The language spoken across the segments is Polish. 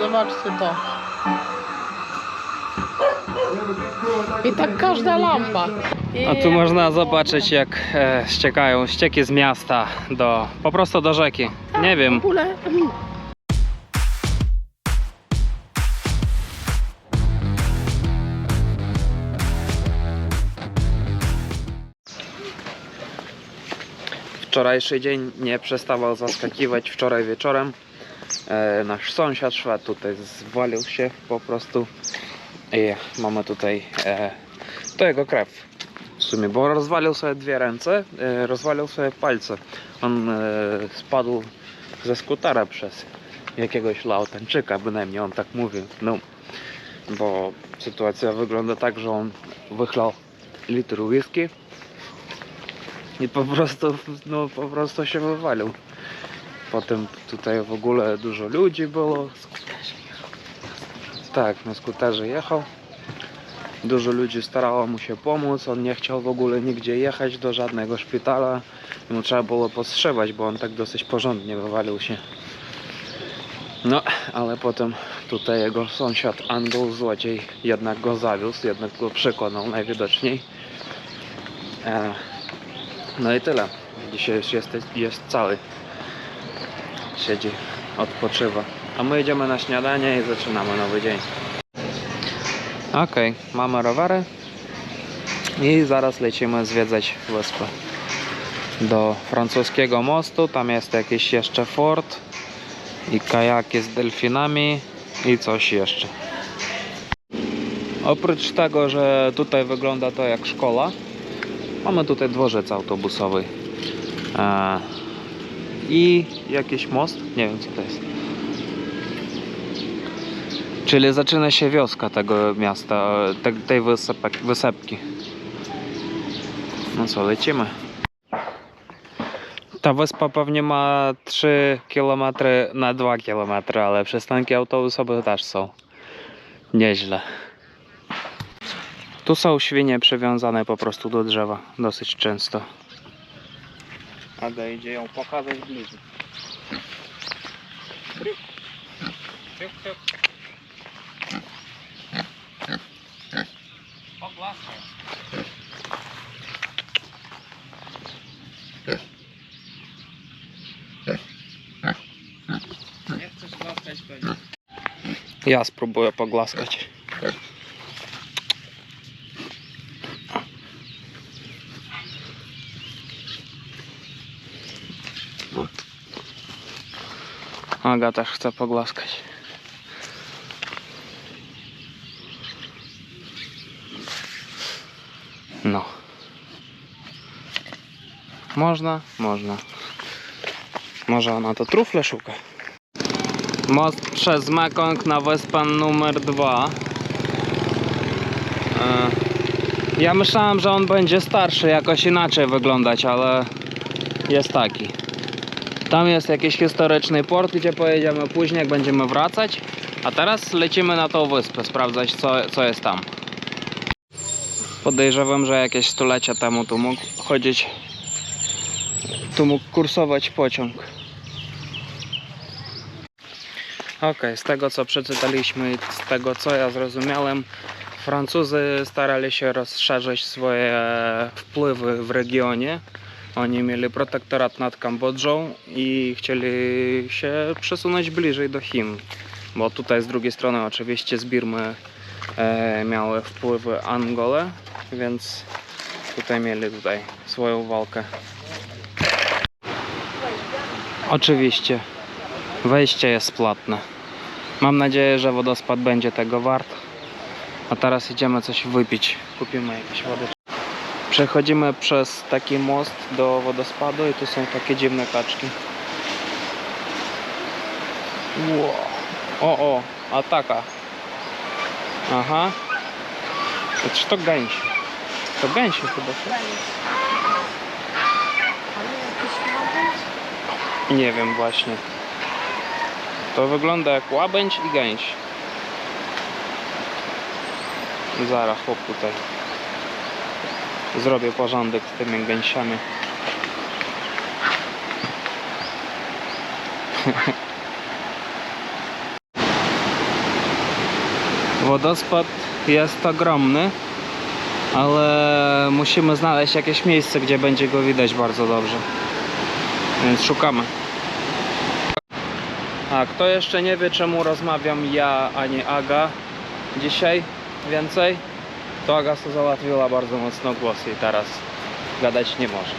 Zobaczcie to. I tak każda lampa. I A tu można zobaczyć jak e, ściekają ścieki z miasta do po prostu do rzeki. Nie W wiem. ogóle Wczorajszy dzień nie przestawał zaskakiwać. Wczoraj wieczorem nasz sąsiad Szwed tutaj zwalił się po prostu i mamy tutaj e, to jego krew w sumie, bo rozwalił sobie dwie ręce, e, rozwalił sobie palce. On e, spadł ze skutera przez jakiegoś lautańczyka, bynajmniej on tak mówił. No, bo sytuacja wygląda tak, że on wychlał litr whisky i po prostu, no po prostu się wywalił. Potem tutaj w ogóle dużo ludzi było. Tak, na skuterze jechał. Dużo ludzi starało mu się pomóc. On nie chciał w ogóle nigdzie jechać do żadnego szpitala. Mu trzeba było postrzewać, bo on tak dosyć porządnie wywalił się. No, ale potem tutaj jego sąsiad Angol złodziej jednak go zawiózł, jednak go przekonał najwidoczniej. E, no i tyle. Dzisiaj już jest, jest cały. Siedzi, odpoczywa. A my idziemy na śniadanie i zaczynamy nowy dzień. Okej, mamy rowery i zaraz lecimy zwiedzać wyspę. Do francuskiego mostu, tam jest jakiś jeszcze fort i kajaki z delfinami i coś jeszcze. Oprócz tego, że tutaj wygląda to jak szkoła, Mamy tutaj dworzec autobusowy. I jakiś most. Nie wiem co to jest. Czyli zaczyna się wioska tego miasta, te, tej wysepki. No co, lecimy. Ta wyspa pewnie ma 3 km na 2 km, ale przystanki autobusowe też są. Nieźle. Tu są świnie przywiązane po prostu do drzewa dosyć często. Aga idzie ją pokazać bliżej. Pogłaskaj. Nie chcesz głaskać, to nie. Ja spróbuję pogłaskać. Aga też chce pogłaskać. No. Można? Można. Może ona to trufle szuka. Most przez Mekong na wyspę numer 2. Ja myślałem, że on będzie starszy, jakoś inaczej wyglądać, ale jest taki. Tam jest jakiś historyczny port, gdzie pojedziemy później, jak będziemy wracać. A teraz lecimy na tą wyspę, sprawdzać co, co jest tam. Podejrzewam, że jakieś stulecia temu tu mógł chodzić, tu mógł kursować pociąg. Ok, z tego co przeczytaliśmy i z tego co ja zrozumiałem, Francuzy starali się rozszerzyć swoje wpływy w regionie. Oni mieli protektorat nad Kambodżą i chcieli się przesunąć bliżej do Chin. Bo tutaj z drugiej strony oczywiście z Birmy e, miały wpływy Angole, więc tutaj mieli tutaj swoją walkę. Oczywiście wejście jest płatne. Mam nadzieję, że wodospad będzie tego wart. A teraz idziemy coś wypić. Kupimy jakieś wody. Przechodzimy przez taki most do wodospadu i tu są takie dziwne kaczki. Wow. O, o, a taka. Aha. To Czy to gęś? To gęsi chyba. Nie wiem właśnie. To wygląda jak łabędź i gęś. Zaraz chłop tutaj. Zrobię porządek z tymi gęsiami. Wodospad jest ogromny, ale musimy znaleźć jakieś miejsce, gdzie będzie go widać bardzo dobrze. Więc szukamy. A kto jeszcze nie wie, czemu rozmawiam ja, a nie Aga dzisiaj więcej, to Aga sobie załatwiła bardzo mocno głos i teraz gadać nie może.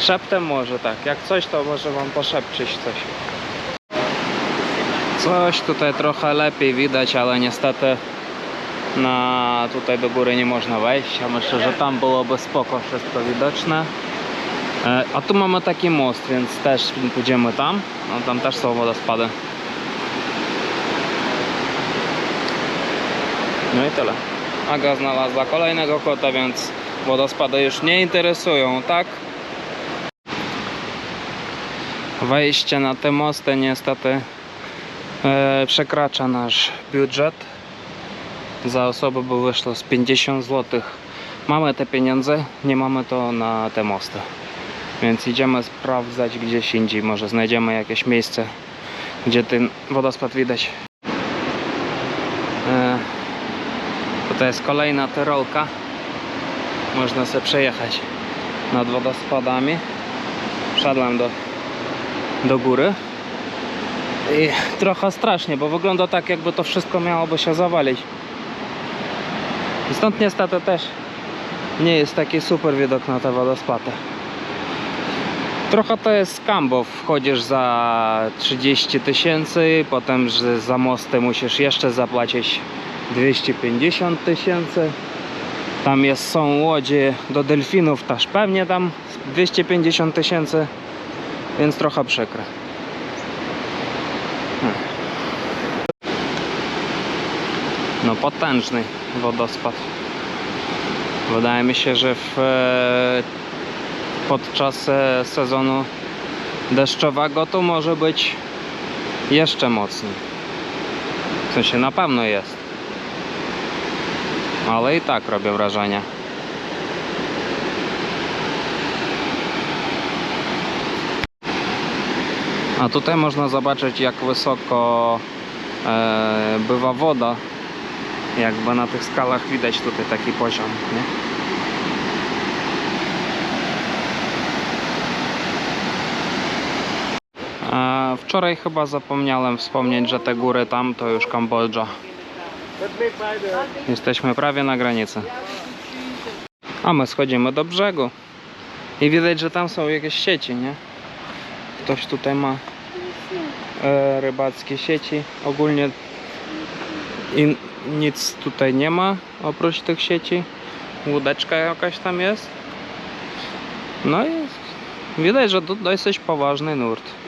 Szeptem może tak, jak coś to może wam poszepczyć coś. Coś tutaj trochę lepiej widać, ale niestety na tutaj do góry nie można wejść. Ja myślę, że tam byłoby spoko wszystko widoczne. E, A tu mamy taki most, więc też pójdziemy tam. No, tam też są wodospady. No i tyle. Aga znalazła kolejnego kota, więc wodospady już nie interesują, tak? Wejście na te mosty niestety e, przekracza nasz budżet. Za osobę by wyszło z 50 zł. Mamy te pieniądze, nie mamy to na te mosty. Więc idziemy sprawdzać gdzieś indziej. Może znajdziemy jakieś miejsce, gdzie ten wodospad widać. Tutaj jest kolejna tyrolka. Można sobie przejechać nad wodospadami. Wszedłem do, do góry. I trochę strasznie, bo wygląda tak, jakby to wszystko miałoby się zawalić. I stąd niestety też nie jest taki super widok na te wodospady. Trochę to jest skam, bo wchodzisz za 30 tysięcy, potem za mosty musisz jeszcze zapłacić 250 tysięcy. Tam jest, są łodzie do delfinów, też pewnie tam 250 tysięcy, więc trochę przykre. Hmm. No potężny wodospad. Wydaje mi się, że w, e, podczas e, sezonu deszczowego to może być jeszcze mocniej. W sensie na pewno jest. Ale i tak robię wrażenie. A tutaj można zobaczyć jak wysoko e, bywa woda. Jakby na tych skalach widać tutaj taki poziom, nie? A wczoraj chyba zapomniałem wspomnieć, że te góry tam to już Kambodża. Jesteśmy prawie na granicy. A my schodzimy do brzegu. I widać, że tam są jakieś sieci, nie? Ktoś tutaj ma e, rybackie sieci. Ogólnie i nic tutaj nie ma oprócz tych sieci. Łódeczka jakaś tam jest. No i widać, że to dosyć poważny nurt.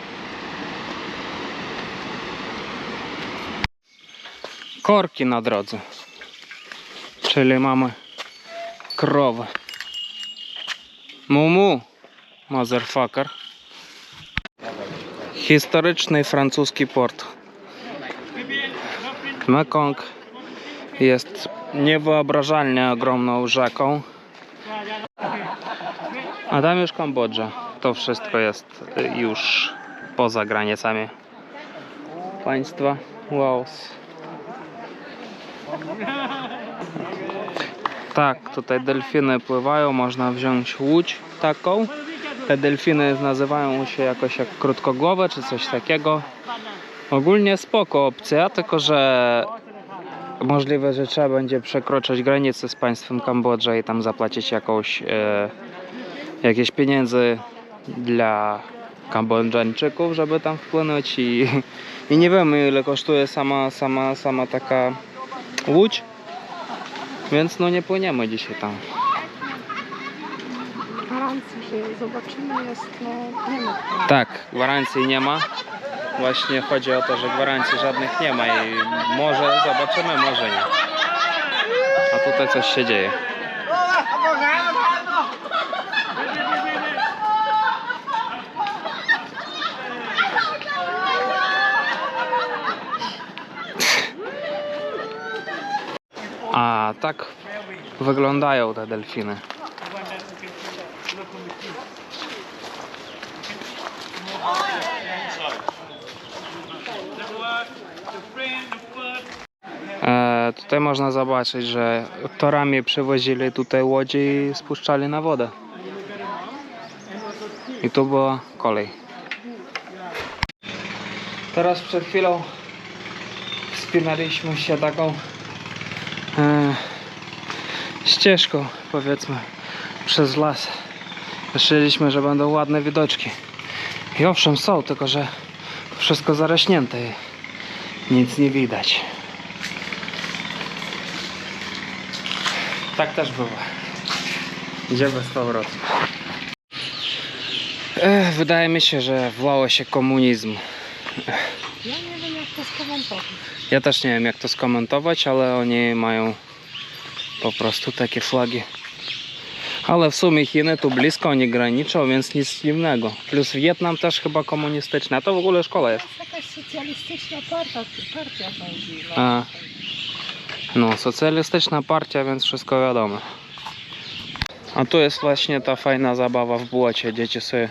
Korki na drodze. Czyli mamy krowę. Mumu, motherfucker. Historyczny francuski port. Mekong jest niewyobrażalnie ogromną rzeką. A tam już Kambodża. To wszystko jest już poza granicami państwa Laos. Tak, tutaj delfiny pływają, można wziąć łódź taką. Te delfiny nazywają się jakoś jak krótkogłowe czy coś takiego. Ogólnie spoko opcja, tylko że możliwe, że trzeba będzie przekroczyć granicę z państwem Kambodża i tam zapłacić jakąś e, jakieś pieniędzy dla Kambodżańczyków, żeby tam wpłynąć i, i nie wiemy ile kosztuje sama, sama, sama taka łódź, więc no nie płyniemy dzisiaj tam. Gwarancji, że zobaczymy jest, no nie ma. Tak, gwarancji nie ma. Właśnie chodzi o to, że gwarancji żadnych nie ma i może zobaczymy, może nie. A tutaj coś się dzieje. A tak wyglądają te delfiny. tutaj można zobaczyć, że torami przewozili tutaj łodzie i spuszczali na wodę. I tu była kolej. Teraz przed chwilą wspinaliśmy się taką e, ścieżką, powiedzmy, przez las. Myśleliśmy, że będą ładne widoczki. I owszem są, tylko że wszystko zarośnięte i nic nie widać. Tak też bywa. Idziemy z powrotem. Ech, wydaje mi się, że wlało się komunizm. Ja nie wiem jak to skomentować. Ja też nie wiem jak to skomentować, ale oni mają po prostu takie flagi. Ale w sumie Chiny tu blisko, oni graniczą, więc nic dziwnego. Plus Wietnam też chyba komunistyczny, a to w ogóle szkoła jest. To jest jakaś socjalistyczna partia, partia rządzi. no. A. No, socjalistyczna partia, więc wszystko wiadomo. A tu jest właśnie ta fajna zabawa w błocie. Dzieci sobie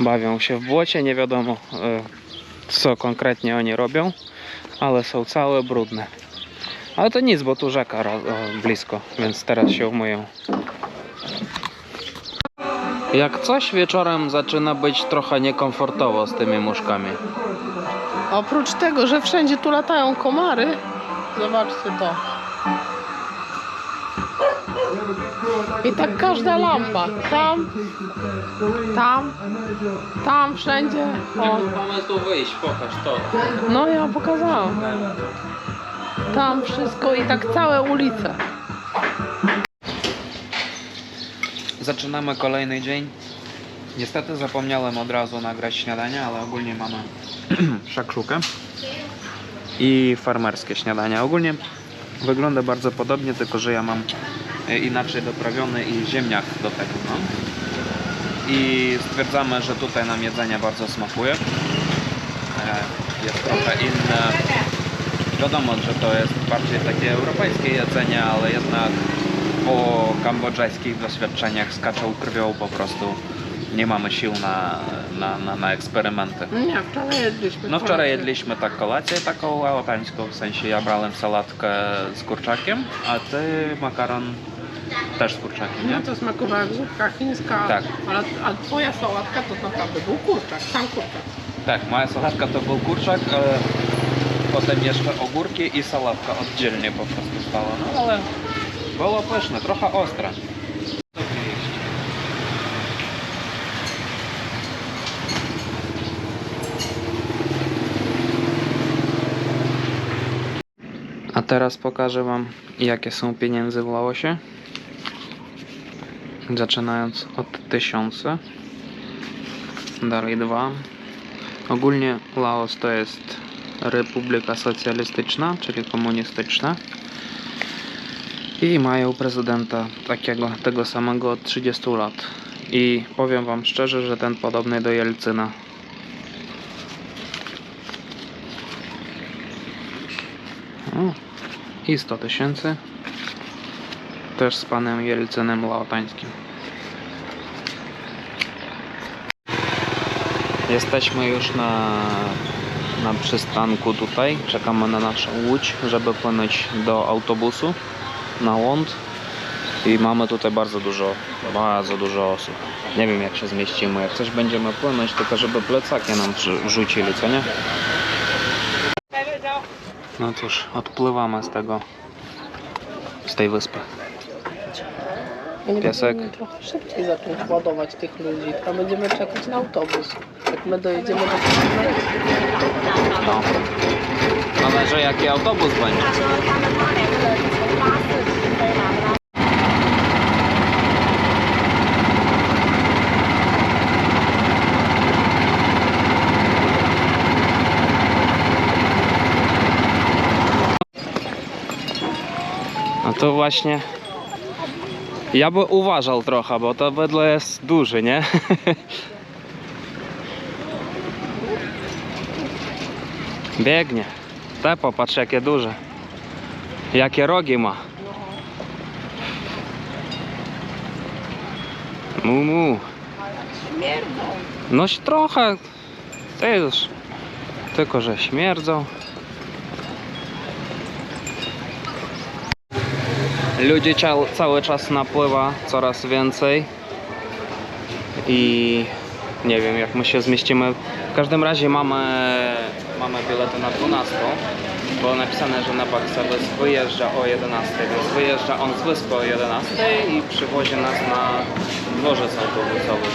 bawią się w błocie, nie wiadomo e, co konkretnie oni robią, ale są całe brudne. Ale to nic, bo tu rzeka blisko, więc teraz się umyją. Jak coś wieczorem zaczyna być trochę niekomfortowo z tymi muszkami. Oprócz tego, że wszędzie tu latają komary, zobaczcie to. I tak każda lampa. Tam, tam, tam, wszędzie. O, pomysłu wyjść, pokaż to. no ja pokazałam. Tam wszystko i tak całe ulice. Zaczynamy kolejny dzień. Niestety zapomniałem od razu nagrać śniadanie, ale ogólnie mamy szakszukę i farmerskie śniadanie. Ogólnie wygląda bardzo podobnie, tylko że ja mam e, inaczej doprawiony i ziemniak do tego. I stwierdzamy, że tutaj nam jedzenie bardzo smakuje. E, Jest trochę inne. Wiadomo, że to jest bardziej takie europejskie jedzenie, ale jednak po kambodżańskich doświadczeniach z kaczą krwią po prostu nie mamy sił na, na, na, na eksperymenty. Nie, wczoraj jedliśmy. No wczoraj jedliśmy tak kolację taką łaopańską, w sensie ja brałem salatkę z kurczakiem, a ty makaron też z kurczakiem, nie? No to smakowała zupka chińska, Tak. ale a twoja sałatka to naprawdę był kurczak, sam kurczak. Tak, moja sałatka to był kurczak, e, potem jeszcze ogórki i sałatka oddzielnie po prostu stała, no ale było pyszne, trochę ostre. A teraz pokażę Wam, jakie są pieniędzy w Laosie. Zaczynając od tysiąca, dalej dwa. Ogólnie Laos to jest republika socjalistyczna, czyli komunistyczna. I mają prezydenta takiego, tego samego od 30 lat. I powiem Wam szczerze, że ten podobny do Jelcyna. O, I 100 tysięcy. Też z panem Jelcynem Laotańskim. Jesteśmy już na, na przystanku tutaj. Czekamy na naszą łódź, żeby płynąć do autobusu na Łąd. I mamy tutaj bardzo dużo, bardzo dużo osób. Nie wiem jak się zmieścimy. Jak coś będziemy płynąć, tylko żeby plecaki nam wrzu- wrzucili, co nie? No cóż, odpływamy z tego, z tej wyspy. Ja nie Piesek. powinien trochę szybciej zacząć ładować tych ludzi, a będziemy czekać na autobus. Jak my dojedziemy do No. Zależy jaki autobus będzie. No to właśnie. Ja by uważał trochę, bo to wedle jest duży, nie? Biegnie. Te popatrz jakie duże. Jakie rogi ma. Mu mu. śmierdzą. No trochę. Ty już. Tylko że śmierdzą. Ludzi cały czas napływa coraz więcej i nie wiem jak my się zmieścimy. W każdym razie mamy, mamy bilety na 12. Było napisane, że na Baksawy wyjeżdża o 11, więc wyjeżdża on z wyspy o 11 i przywozi nas na dworzec autobusowy.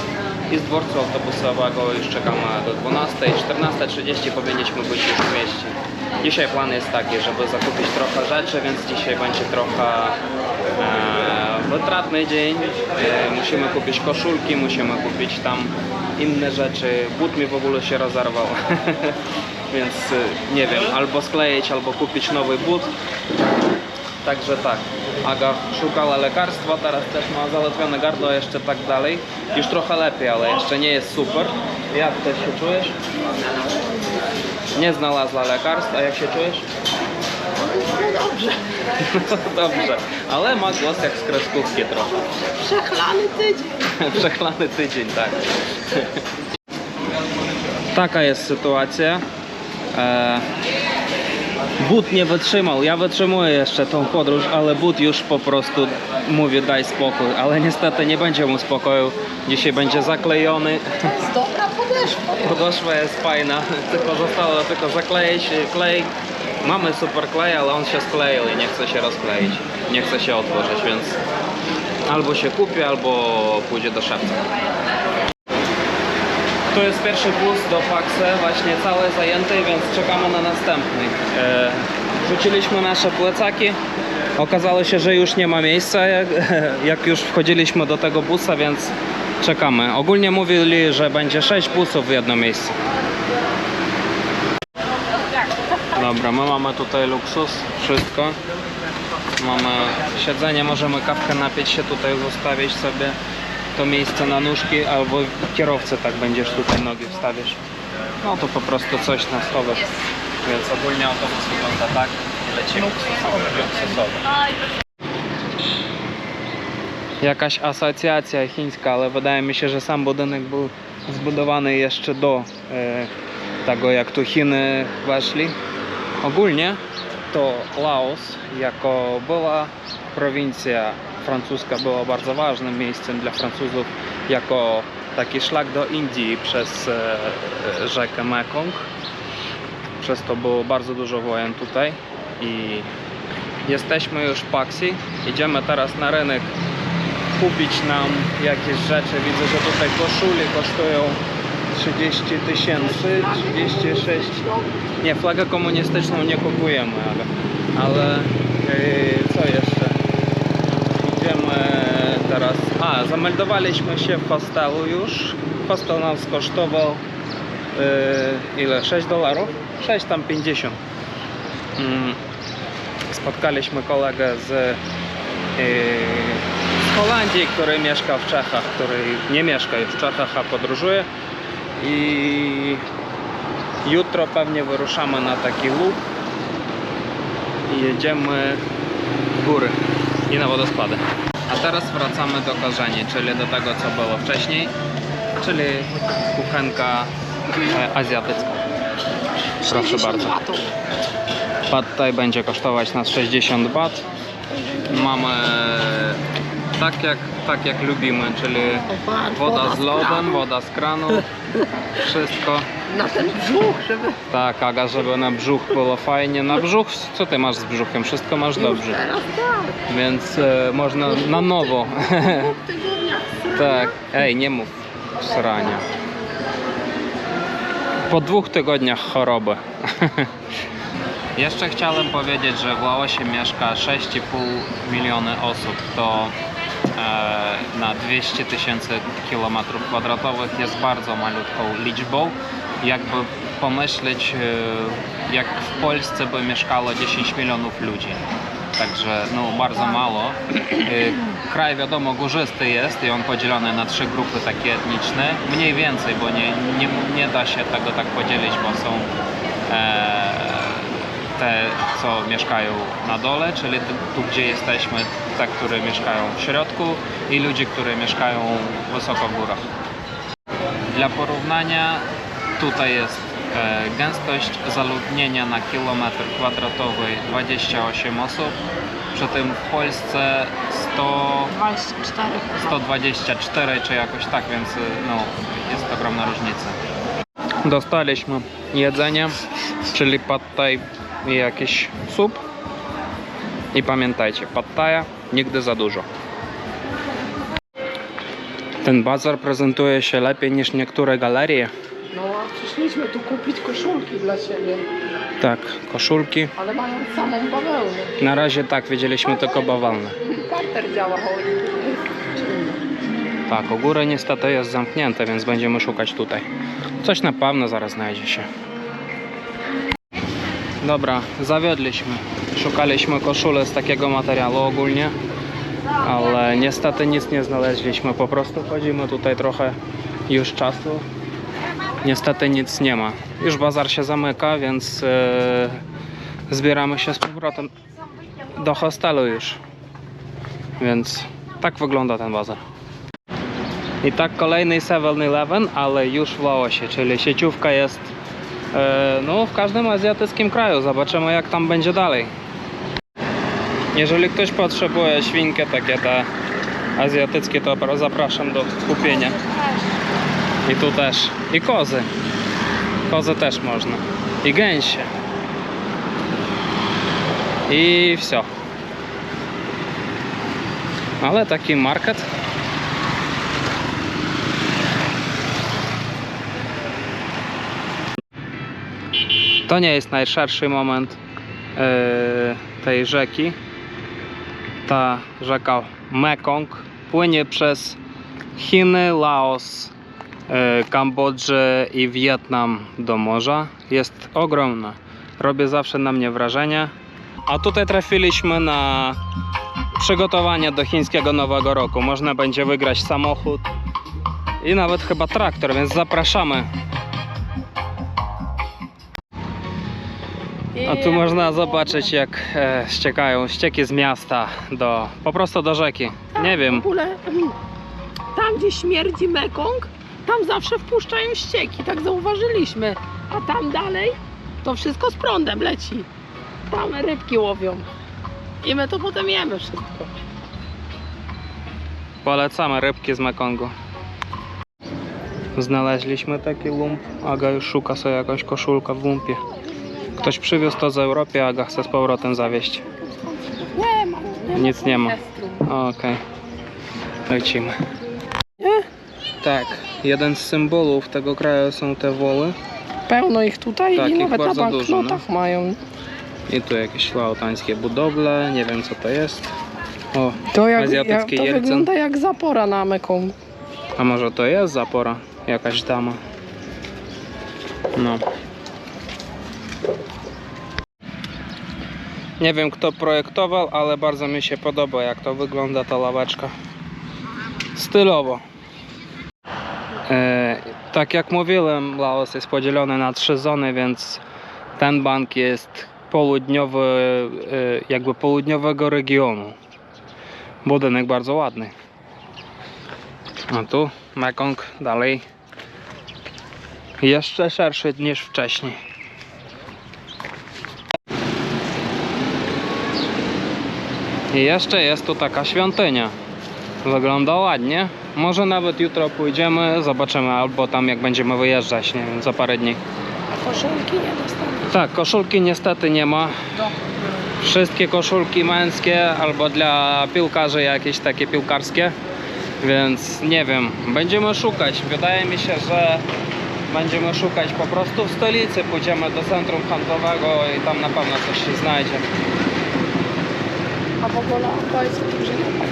I z dworcu autobusowego już czekamy do 12, 14.30 powinniśmy być już w mieście. Dzisiaj plan jest taki, żeby zakupić trochę rzeczy, więc dzisiaj będzie trochę wytratny dzień. E, musimy kupić koszulki, musimy kupić tam inne rzeczy. But mi w ogóle się rozerwał. Więc y, nie wiem, albo skleić, albo kupić nowy but. Także tak. Aga szukała lekarstwa, teraz też ma załatwione gardło, jeszcze tak dalej. Już trochę lepiej, ale jeszcze nie jest super. Jak też się czujesz? Nie znalazła lekarstwa, jak się czujesz? Dobrze. Dobrze, ale ma głos jak z kreskówki trochę. Przechlany tydzień. Przechlany tydzień, tak. Taka jest sytuacja. E, but nie wytrzymał. Ja wytrzymuję jeszcze tą podróż, ale but już po prostu mówi daj spokój. Ale niestety nie będzie mu spokoju. Dzisiaj będzie zaklejony. To jest dobra podeszwa. Podeszwa jest fajna, tylko zostało tylko zakleić klej. Mamy super klej, ale on się skleił i nie chce się rozkleić. Nie chce się otworzyć, więc albo się kupi, albo pójdzie do szewca. To jest pierwszy bus do Paxe, właśnie cały zajęty, więc czekamy na następny. E, rzuciliśmy nasze plecaki. Okazało się, że już nie ma miejsca, jak, jak już wchodziliśmy do tego busa, więc czekamy. Ogólnie mówili, że będzie 6 busów w jedno miejsce. Dobra, my mamy tutaj luksus, wszystko. Mamy siedzenie, możemy kawkę napić się tutaj, zostawić sobie to miejsce na nóżki, albo kierowcy tak będziesz tutaj nogi wstawisz. No to po prostu coś na stole. Więc ogólnie autobus wygląda tak lecimy. Luksusowy. Jakaś asocjacja chińska, ale wydaje mi się, że sam budynek był zbudowany jeszcze do e, tego, jak tu Chiny weszli. Ogólnie to Laos jako była prowincja francuska była bardzo ważnym miejscem dla Francuzów jako taki szlak do Indii przez e, rzekę Mekong. Przez to było bardzo dużo wojen tutaj i jesteśmy już w Paxi. Idziemy teraz na rynek kupić nam jakieś rzeczy. Widzę, że tutaj koszuli kosztują 30 tysięcy, 36. Nie, flagę komunistyczną nie kupujemy, ale, ale yy, co jeszcze? Idziemy teraz. A, zameldowaliśmy się w hostelu już. Hostel nas kosztował yy, ile? 6 dolarów? 6 tam 50. Mm. Spotkaliśmy kolegę z, yy, z Holandii, który mieszka w Czechach, który nie mieszka w Czechach, a podróżuje. I jutro pewnie wyruszamy na taki luk i jedziemy w góry i na wodospady. A teraz wracamy do korzeni, czyli do tego co było wcześniej, czyli kuchenka e, azjatycka. Proszę bardzo. Pad thai będzie kosztować nas 60 bat. Mamy tak jak, tak jak lubimy, czyli woda z lodem, woda z kranu, wszystko. Na ten brzuch, żeby Tak, Aga, żeby na brzuch było fajnie. Na brzuch, co ty masz z brzuchem? Wszystko masz dobrze. tak. Więc e, można na nowo. Tak, ej, nie mów srania. Po dwóch tygodniach choroby. Jeszcze chciałem powiedzieć, że w Laosie mieszka 6,5 miliony osób. To na 200 tysięcy kilometrów kwadratowych jest bardzo malutką liczbą. Jakby pomyśleć, e, jak w Polsce by mieszkało 10 milionów ludzi. Także no bardzo mało. E, Kraj wiadomo górzysty jest i on podzielony na trzy grupy takie etniczne. Mniej więcej, bo nie, nie, nie da się tego tak podzielić, bo są e, te, co mieszkają na dole, czyli tu, gdzie jesteśmy, te, które mieszkają w środku i ludzie, które mieszkają wysoko w górach. Dla porównania tutaj jest E, Gęstość zaludnienia na kilometr kwadratowy 28 osób. Przy tym w Polsce 100, 24 124 czy jakoś tak, więc y, no, jest ogromna różnica. Dostaliśmy jedzenie, czyli pad thai i jakiś sup. I pamiętajcie, pad thaja nigdy za dużo. Ten bazar prezentuje się lepiej niż niektóre galerie. No a przyszliśmy tu kupić koszulki dla siebie, Tak, koszulki. ale mają samą bawełnę. Na razie tak, widzieliśmy tylko bawalne. Karter działa, czynny. Tak, u góry niestety jest zamknięte, więc będziemy szukać tutaj. Coś na pewno zaraz znajdzie się. Dobra, zawiodliśmy. Szukaliśmy koszule z takiego materiału ogólnie, ale niestety nic nie znaleźliśmy. Po prostu chodzimy tutaj trochę już czasu. Niestety nic nie ma. Już bazar się zamyka, więc e, zbieramy się z powrotem do hostelu już. Więc tak wygląda ten bazar. I tak kolejny 7-Eleven, ale już w Laosie, czyli sieciówka jest E, no w każdym azjatyckim kraju. Zobaczymy jak tam będzie dalej. Jeżeli ktoś potrzebuje świnkę takie te azjatyckie, to zapraszam do kupienia. I tu też. I kozy. Kozy też można. I gęsie. I wsio. Ale taki market To nie jest najszerszy moment e, tej rzeki. Ta rzeka Mekong płynie przez Chiny, Laos, e, Kambodżę i Wietnam do morza. Jest ogromna. Robi zawsze na mnie wrażenie. A tutaj trafiliśmy na przygotowania do chińskiego Nowego Roku. Można będzie wygrać samochód i nawet chyba traktor, więc zapraszamy. A tu można zobaczyć jak e, ściekają ścieki z miasta do po prostu do rzeki. Nie W wiem. ogóle mm, tam, gdzie śmierdzi Mekong, tam zawsze wpuszczają ścieki, tak zauważyliśmy. A tam dalej to wszystko z prądem leci. Tam rybki łowią. I my to potem jemy wszystko. Polecamy rybki z Mekongu. Znaleźliśmy taki lump. Aga już szuka sobie jakąś koszulkę w lumpie. Ktoś przywiózł to z Europy, Aga chce z powrotem zawieźć. Nie ma. Nic nie ma. Okej. Lecimy. Nie? Tak, jeden z symbolów tego kraju są te woły. Pełno ich tutaj Tak, i ich nawet na bardzo dużo, no. banknotach mają. I tu jakieś laotańskie budowle, nie wiem co to jest. O, To, jak, Azjatycki jak, to Jelcyn. wygląda jak zapora na Mekong. a może to jest zapora? Jakaś dama. No. Nie wiem kto projektował, ale bardzo mi się podoba jak to wygląda ta laweczka. Stylowo. E, tak jak mówiłem, Laos jest podzielony na trzy zony, więc ten bank jest południowy, e, jakby południowego regionu. Budynek bardzo ładny. A tu Mekong dalej jeszcze szerszy niż wcześniej. I jeszcze jest tu taka świątynia. Wygląda ładnie. Może nawet jutro pójdziemy, zobaczymy, albo tam jak będziemy wyjeżdżać, nie wiem, za parę dni. A koszulki nie dostaniesz. Tak, koszulki niestety nie ma. Wszystkie koszulki męskie albo dla piłkarzy jakieś takie piłkarskie. Więc nie wiem, będziemy szukać. Wydaje mi się, że będziemy szukać po prostu w stolicy. Pójdziemy do centrum handlowego i tam na pewno coś się znajdzie. A w ogóle że nie ma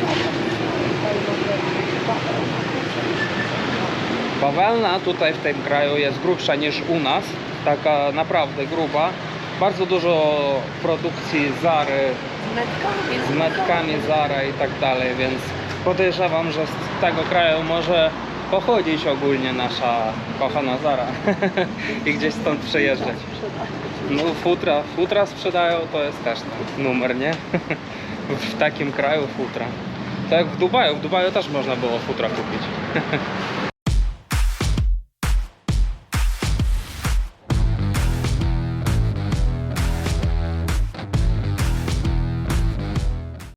Bawełna tutaj w tym kraju jest grubsza niż u nas. Taka naprawdę gruba. Bardzo dużo produkcji Zary, Z metkami. Zara i tak dalej, więc podejrzewam, że z tego kraju może pochodzić ogólnie nasza kochana Zara i gdzieś stąd przyjeżdżać. No futra, futra sprzedają, to jest też numer, nie? w takim kraju futra. Tak jak w Dubaju, w Dubaju też można było futra kupić.